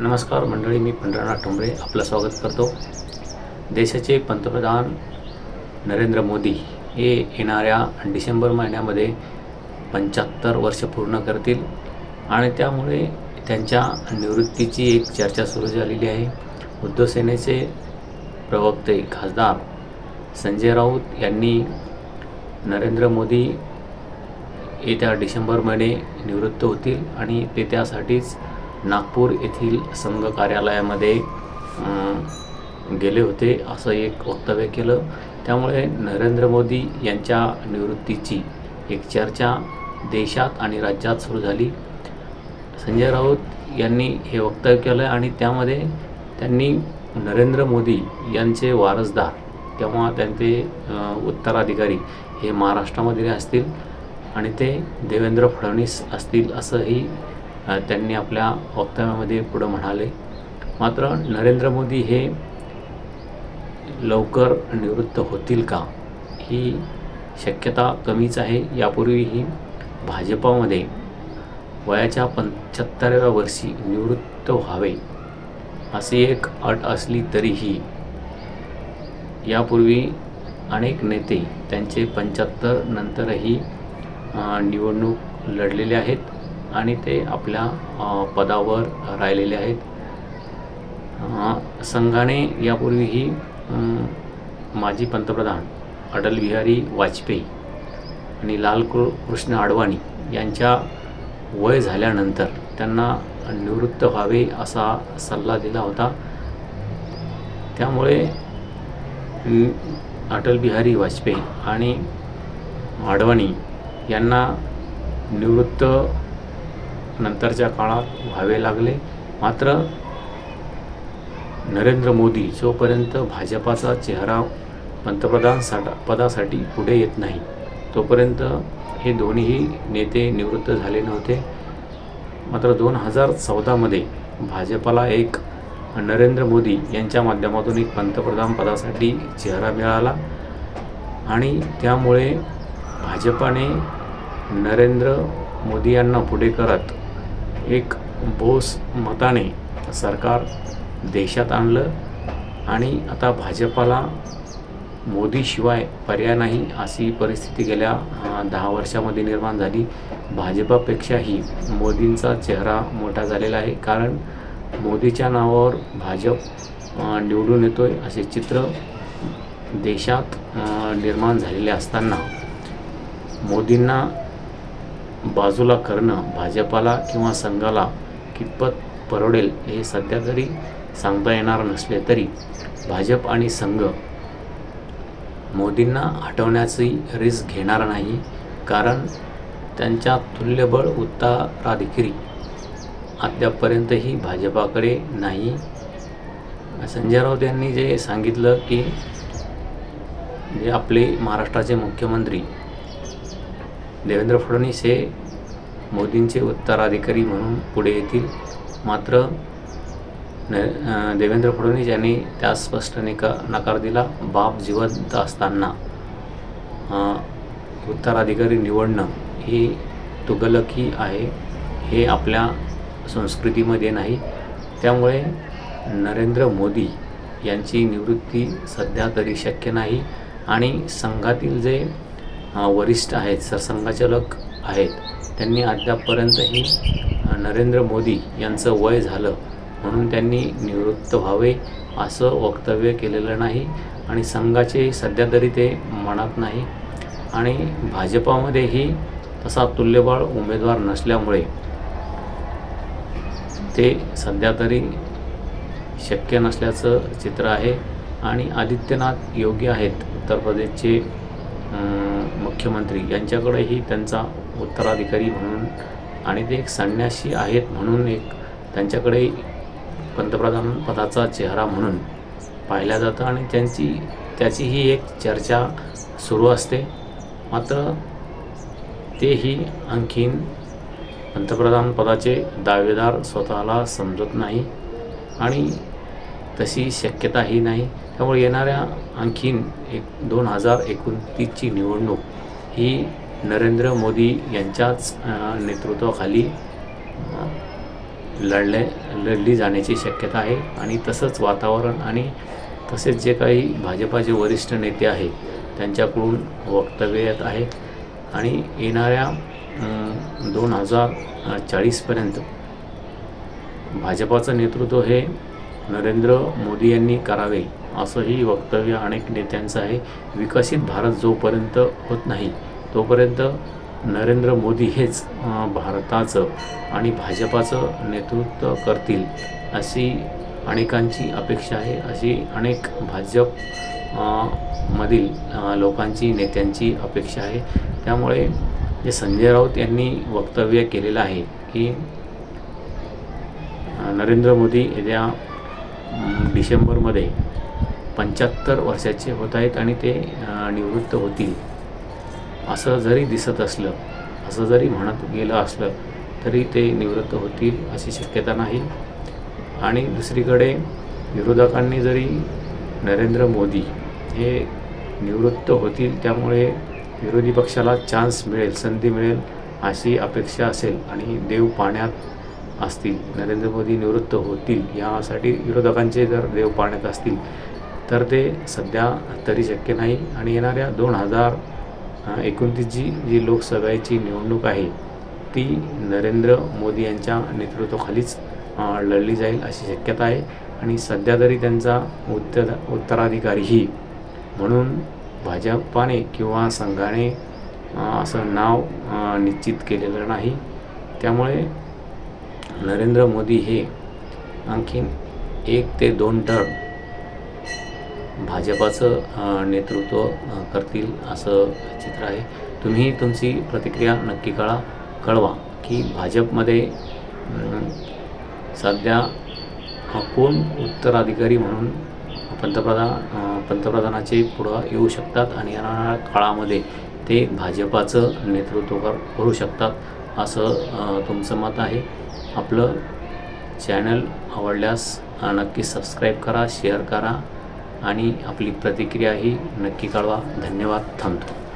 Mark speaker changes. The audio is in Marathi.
Speaker 1: नमस्कार मंडळी मी पंढरनाथ ठोंबरे आपलं स्वागत करतो. देशाचे पंतप्रधान नरेंद्र मोदी हे येणाऱ्या डिसेंबर महिन्यामध्ये पंच्याहत्तर वर्ष पूर्ण करतील आणि त्यामुळे त्यांच्या निवृत्तीची एक चर्चा सुरू झालेली आहे. उद्धव सेनेचे प्रवक्ते खासदार संजय राऊत यांनी नरेंद्र मोदी येत्या डिसेंबर महिने निवृत्त होतील आणि ते त्यासाठीच नागपूर येथील संघ कार्यालयामध्ये गेले होते असं एक वक्तव्य केलं. त्यामुळे नरेंद्र मोदी यांच्या निवृत्तीची एक चर्चा देशात आणि राज्यात सुरू झाली. संजय राऊत यांनी हे वक्तव्य केलं आणि त्यामध्ये त्यांनी नरेंद्र मोदी यांचे वारसदार किंवा त्यांचे उत्तराधिकारी हे महाराष्ट्रामध्ये असतील आणि ते देवेंद्र फडणवीस असतील असंही त्यांनी आपल्या वक्तव्यामध्ये पुढं म्हणाले मात्र नरेंद्र मोदी हे लवकर निवृत्त होतील का? ही शक्यता कमीच आहे. यापूर्वीही भाजपामध्ये वयाच्या पंच्याहत्तराव्या वर्षी निवृत्त व्हावे अशी एक अट असली तरीही. यापूर्वी अनेक नेते त्यांचे पंच्याहत्तर नंतरही निवडणूक लढलेले आहेत. आणि ते आपल्या पदावर राहिलेले आहेत. संघाने यापूर्वीही माजी पंतप्रधान अटल बिहारी वाजपेयी आणि लाल कृष्ण आडवाणी यांच्या वय झाल्यानंतर त्यांना निवृत्त व्हावे असा सल्ला दिला होता. त्यामुळे अटल बिहारी वाजपेयी आणि आडवाणी यांना निवृत्त नंतरच्या काळात व्हावे लागले. मात्र नरेंद्र मोदी जोपर्यंत भाजपाचा चेहरा पंतप्रधान साठा पदासाठी पुढे येत नाही तोपर्यंत हे दोन्हीही नेते निवृत्त झाले नव्हते. मात्र दोन हजार चौदामध्ये भाजपाला एक नरेंद्र मोदी यांच्या माध्यमातून एक पंतप्रधान पदासाठी चेहरा मिळाला आणि त्यामुळे भाजपाने नरेंद्र मोदी यांना पुढे करत एक बोस मताने सरकार देशात आणलं आणि आता भाजपाला मोदीशिवाय पर्याय नाही अशी परिस्थिती गेल्या दहा वर्षामध्ये निर्माण झाली. भाजपापेक्षाही मोदींचा चेहरा मोठा झालेला आहे. कारण मोदीच्या नावावर भाजप निवडून येतो आहे असे चित्र देशात निर्माण झालेले असताना मोदींना बाजूला करणं भाजपाला किंवा संघाला कितपत परवडेल हे सध्या तरी सांगता येणार नसले तरी भाजप आणि संघ मोदींना हटवण्याची रिस्क घेणार नाही कारण त्यांच्या तुल्यबळ उत्तराधिकारी अद्यापपर्यंतही भाजपाकडे नाही. संजय राऊत यांनी जे सांगितलं की जे आपले महाराष्ट्राचे मुख्यमंत्री देवेंद्र फडणवीस हे मोदींचे उत्तराधिकारी म्हणून पुढे येतील. मात्र न देवेंद्र फडणवीस यांनी त्यास स्पष्ट निका नकार दिला. बाप जिवंत असताना उत्तराधिकारी निवडणं ही तुगलकी आहे हे आपल्या संस्कृतीमध्ये नाही. त्यामुळे नरेंद्र मोदी यांची निवृत्ती सध्या तरी शक्य नाही आणि संघातील जे वरिष्ठ आहेत सरसंघचालक आहेत. त्यांनी अद्यापपर्यंतही नरेंद्र मोदी यांचं वय झालं म्हणून त्यांनी निवृत्त व्हावे असं वक्तव्य केलेलं नाही आणि संघाचे सध्या तरी ते म्हणत नाही. आणि भाजपामध्येही तसा तुल्यबळ उमेदवार नसल्यामुळे ते सध्या तरी शक्य नसल्याचं चित्र आहे. आणि आदित्यनाथ योगी आहेत उत्तर प्रदेशचे मुख्यमंत्री यांच्याकडेही त्यांचा उत्तराधिकारी म्हणून आणि ते एक संन्यासी आहेत म्हणून एक त्यांच्याकडे पंतप्रधान पदाचा चेहरा म्हणून पाहिला जातं आणि त्यांची त्याचीही एक चर्चा सुरू असते. मात्र तेही आणखीन पंतप्रधान पदाचे दावेदार स्वतःला समजत नाही. आणि तशी शक्यताही नाही. त्यामुळे येणाऱ्या आणखीन एक दोन हजार एकोणतीसची निवडणूक ही नरेंद्र मोदी यांच्याच नेतृत्वाखाली लढले लढली जाण्याची शक्यता आहे. आणि तसंच वातावरण आणि तसेच जे काही भाजपाचे वरिष्ठ नेते आहेत त्यांच्याकडून वक्तव्य येत आहे. आणि येणाऱ्या दोन हजार चाळीसपर्यंत भाजपाचं नेतृत्व हे नरेंद्र मोदी यांनी करावे असंही वक्तव्य अनेक नेत्यांचं आहे. विकसित भारत जोपर्यंत होत नाही तोपर्यंत नरेंद्र मोदी हेच भारताचं आणि भाजपाचं नेतृत्व करतील अशी अनेकांची अपेक्षा आहे. अशी अनेक भाजप मधील लोकांची नेत्यांची अपेक्षा आहे. त्यामुळे जे संजय राऊत यांनी वक्तव्य केलेलं आहे की नरेंद्र मोदी येत्या डिसेंबरमध्ये पंच्याहत्तर वर्षाचे होत आहेत आणि ते निवृत्त होतील. असं जरी दिसत असलं असं जरी म्हणत गेलं असलं तरी ते निवृत्त होतील अशी शक्यता नाही. आणि दुसरीकडे विरोधकांनी जरी नरेंद्र मोदी हे निवृत्त होतील त्यामुळे विरोधी पक्षाला चान्स मिळेल संधी मिळेल अशी अपेक्षा असेल आणि देव पाण्यात असतील नरेंद्र मोदी निवृत्त होतील यासाठी विरोधकांचे जर देव पाण्यात असतील तर ते सध्या तरी शक्य नाही. आणि येणाऱ्या दोन हजार एकोणतीसची जी लोकसभेची निवडणूक आहे ती नरेंद्र मोदी यांच्या नेतृत्वाखालीच लढली जाईल अशी शक्यता आहे. आणि सध्या तरी त्यांचा उत्तर उत्तराधिकारीही म्हणून भाजपाने किंवा संघाने असं नाव निश्चित केलेलं नाही. त्यामुळे नरेंद्र मोदी हे आणखीन एक ते दोन टर्म भाजपाचं नेतृत्व करतील असं चित्र आहे. तुम्ही तुमची प्रतिक्रिया नक्की कळा कळवा की भाजपमध्ये सध्या कोण उत्तराधिकारी म्हणून पंतप्रधान पंतप्रधानाचे पुढं येऊ शकतात आणि येणाऱ्या काळामध्ये ते भाजपाचं नेतृत्व कर करू शकतात. असं तुमचं मत आहे. आपलं चॅनल आवडल्यास नक्की सबस्क्राईब करा शेअर करा आणि आपली प्रतिक्रियाही नक्की कळवा. धन्यवाद. थांबतो.